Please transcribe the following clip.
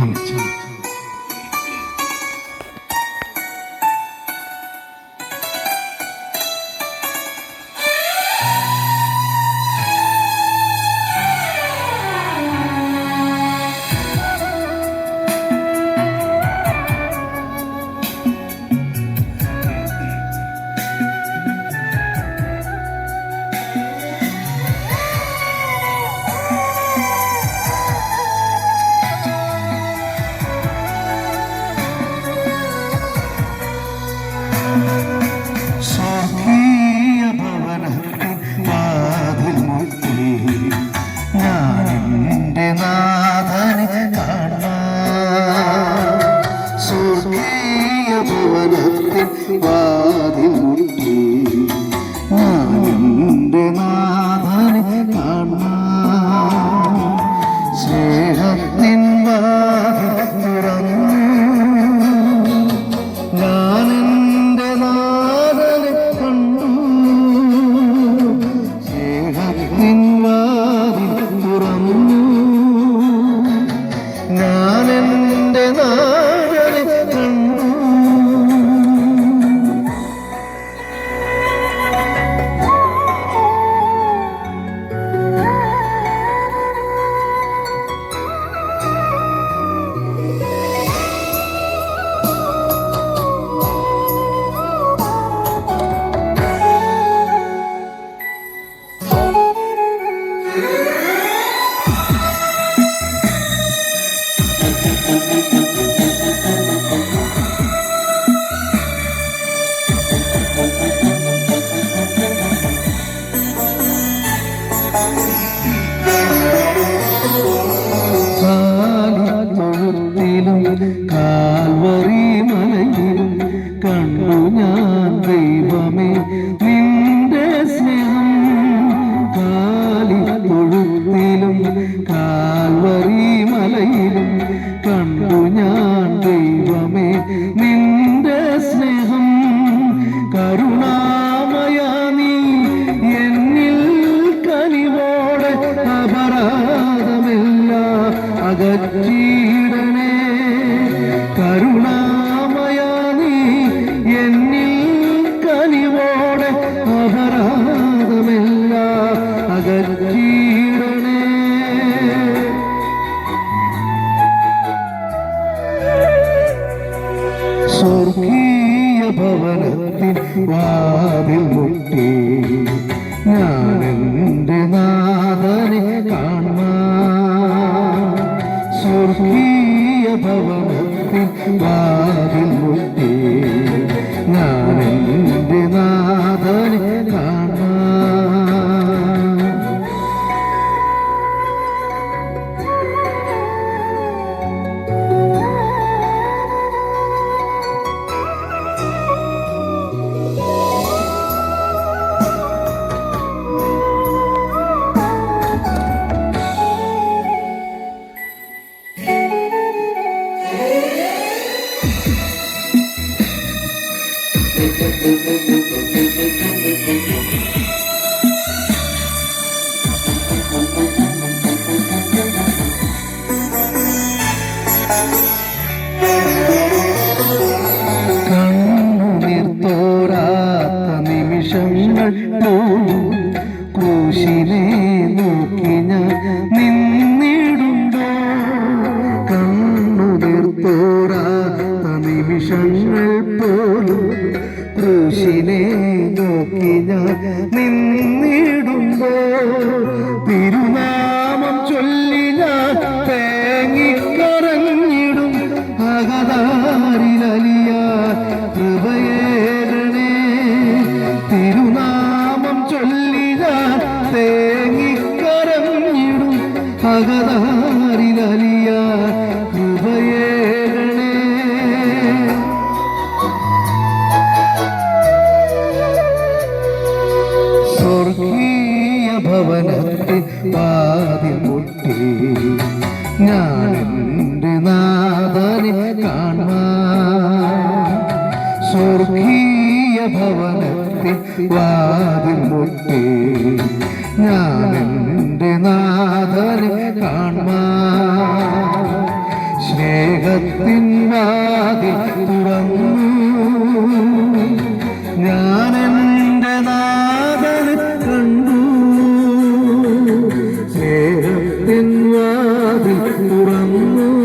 嗯 বা കാൽവറി മലയിൽ കണ്ടു ഞാൻ ദൈവമേ അതിൽ മുട്ടി ഞാനെന്റെ നാഥനെ കാണുവാൻ സ്വർഗീയ ഭവനത്തിൽ വാതിൽ നിമിഷങ്ങൾ ക്രൂശിനെ നോക്കി ഞാൻ നിമിഷങ്ങൾ പോലും കൃഷിനെ നോക്കി ഞാൻ നിന്നിടുമ്പോൾ ഞാൻ എന്റെ നാഥനെ സ്വർഗീയ ഭവനത്തിൽ വാതിൽ മുട്ടി തുറന്നു